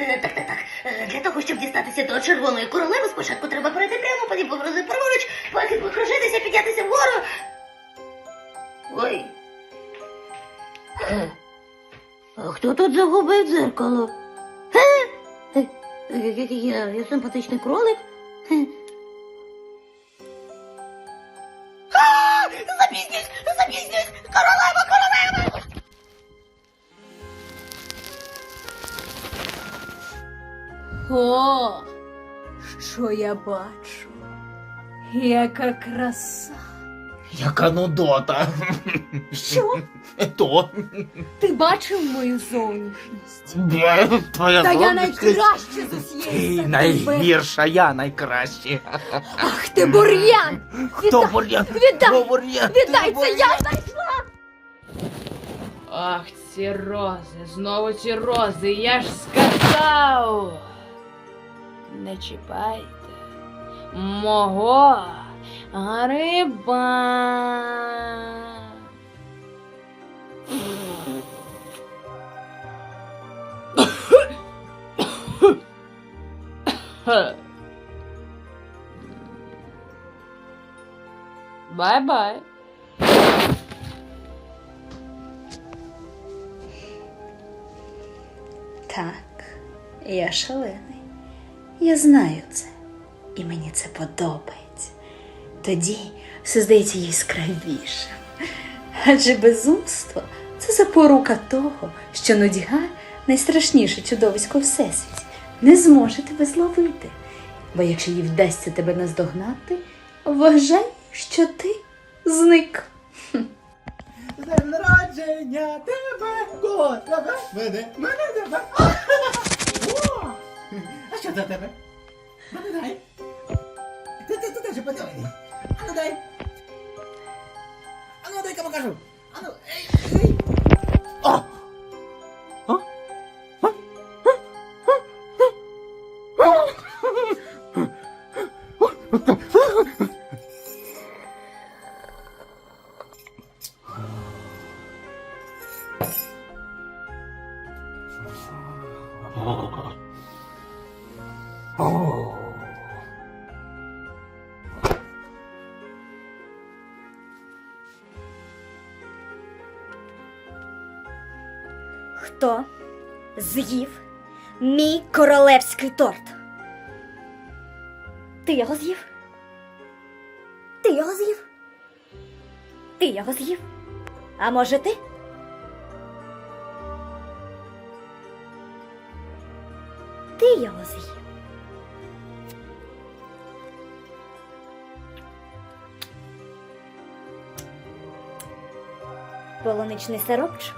Е, Так, так, так. Е, Для того, щоб дістатися до червоної королеви, спочатку треба пройти прямо, потім повернути праворуч, потім покружитися, піднятися вгору. Ой. Е, А хто тут загубив дзеркало? Е? Е, е, Я, я симпатичний кролик. Е. Запізнюсь! Запізнюсь! Королева! О, що я бачу? Яка краса. Яка нудота. Що? То. Ти бачив мою зовнішність? Бе, Твоя Та я найкраща з усієї Ти найгірша, я найкраща. Ах ти бур'ян! Хто Віддай, бур'ян? віддай, бур'ян? Віддай, Ти це я знайшла! Ах, ці рози, знову ці рози, я ж сказав. Не чіпайте мого гриба. Бай-бай. Так, я шалений. Я знаю це, і мені це подобається. Тоді все здається яскравішим. Адже безумство це запорука того, що нудьга найстрашніше чудовисько всесвіті, не зможе тебе зловити. Бо якщо їй вдасться тебе наздогнати, вважай, що ти зник. З днем народження тебе, го, тебе, мене, мене тебе. О! А що це тебе? А ну дай. Ти, ти, ти теж подивись. А ну дай. А ну дай-ка покажу. А ну, ей, ей. О! О! Хто з'їв мій королевський торт? Ти його з'їв? Ти його з'їв? Ти його з'їв? А може ти? Ти його з'їв? Полуничний сиропчик